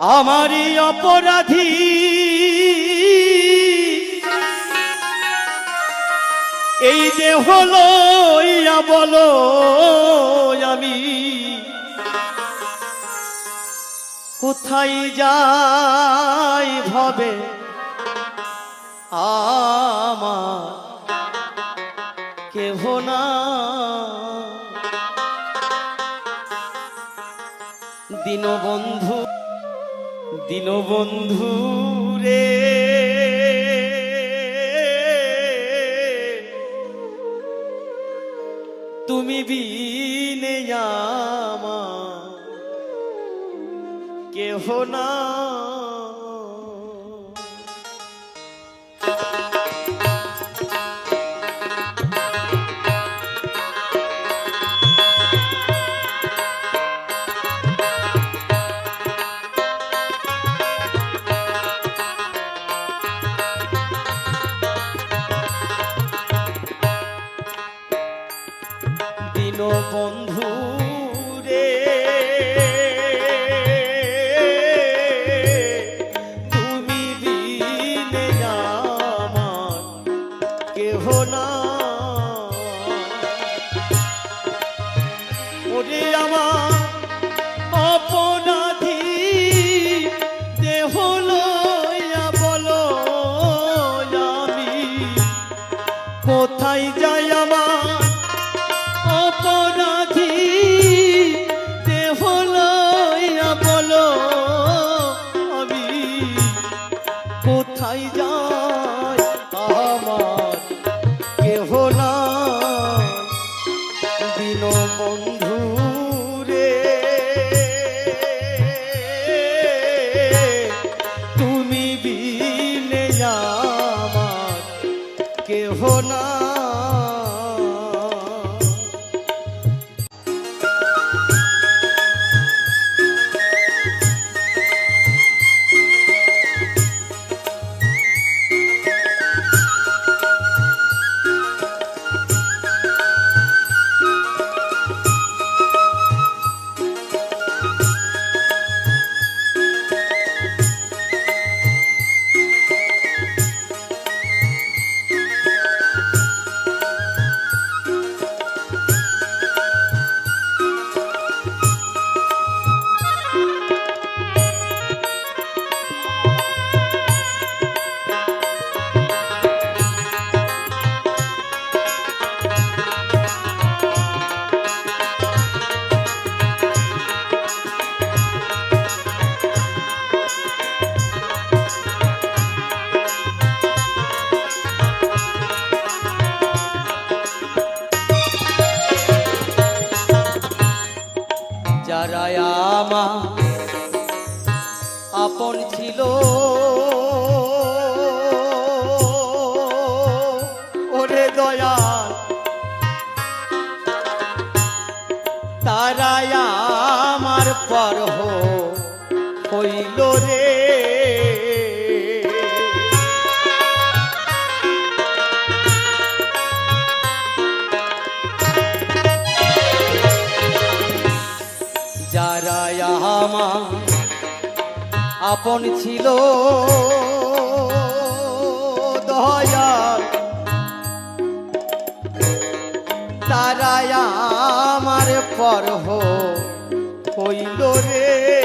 আমারই অপরাধী। এই দেহ ইয়া বলো আমি। কোথায় যাই ভবে আমার কেহ না। দীনবন্ধু দীনবন্ধু রে। তুমি বিনে আমা কেহ না। বন্ধু। দিন ওরে দয়াল তারায় আমার পর হইল রে। আপন ছিল। দয়াল তারা আমার পর হইল রে।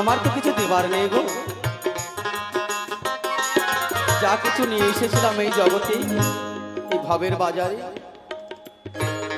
আমার তো কিছু দেবার নেই গো। যা কিছু নিয়ে এসেছিলাম এই জগতে, এই ভবের বাজারে,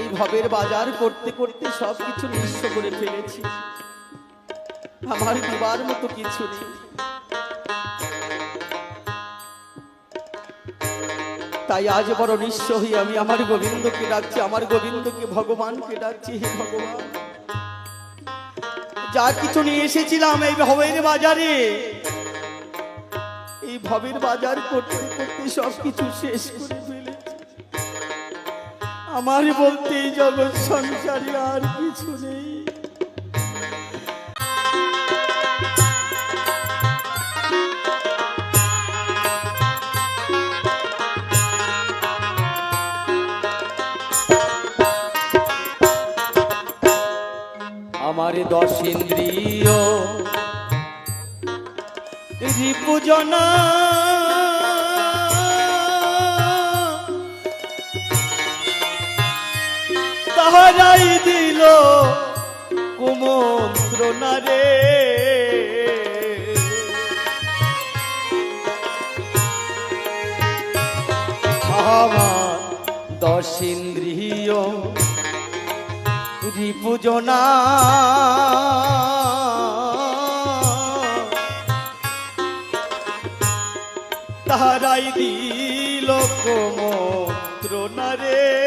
এই ভবের বাজার করতে করতে সব কিছু নিঃস্ব করে ফেলেছি। আমার দিবার মতো কিছু নেই। তাই আজ বড় নিঃস্ব হয়ে আমি আমার গোবিন্দকে ডাকছি, আমার গোবিন্দকে ভগবানকে ডাকছি, হে ভগবান। যা কিছু নিয়ে এসেছিলাম এই ভবের বাজারে। এই ভবের বাজার করতে করতে সব কিছু শেষ করে ফেলেছি। আমার বলতে জগৎ সংসারে আর কিছু আমার দশ ইন্দ্রিয়। রিপুজনা তাহারাই দিল কুমন্ত্রণা রে আমার দশ ইন্দ্রিয়। রিপুজনা তারাই দিল কোমন্ত্রণা রে।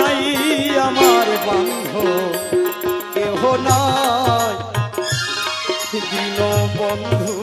নাই আমার বান্ধ। কেহ নাই দিন বন্ধু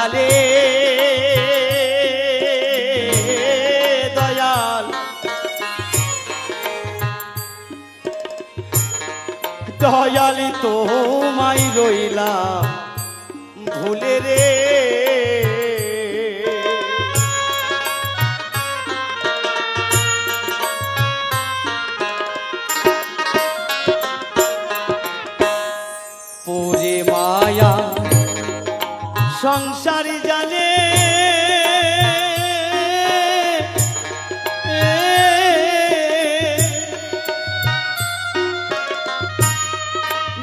জালে দয়াল। দয়ালি তো মাই রইলাম ভুলে রে। জানে।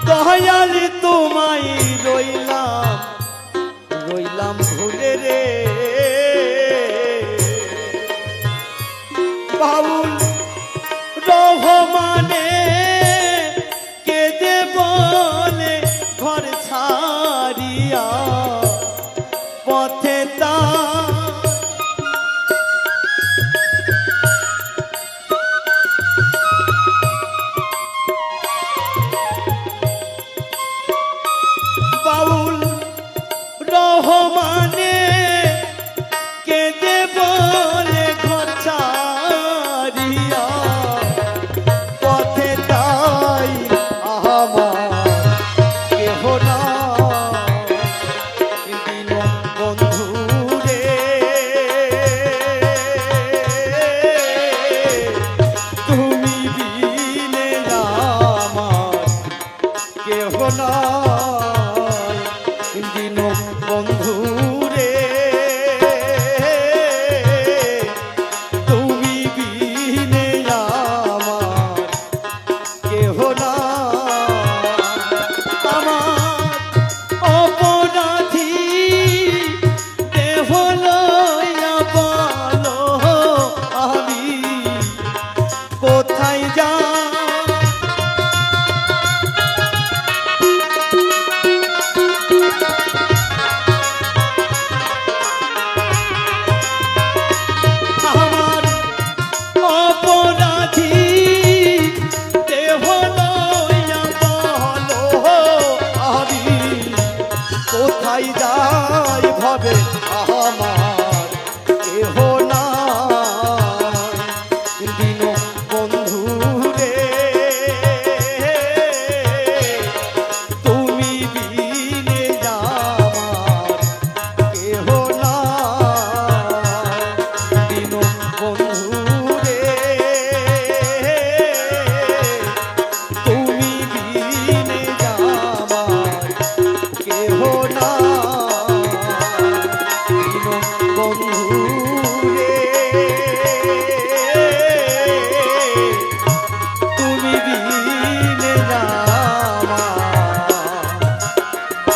দয়াল তোমায় রইলাম কেহ নাই কোথায় যাই ভাবে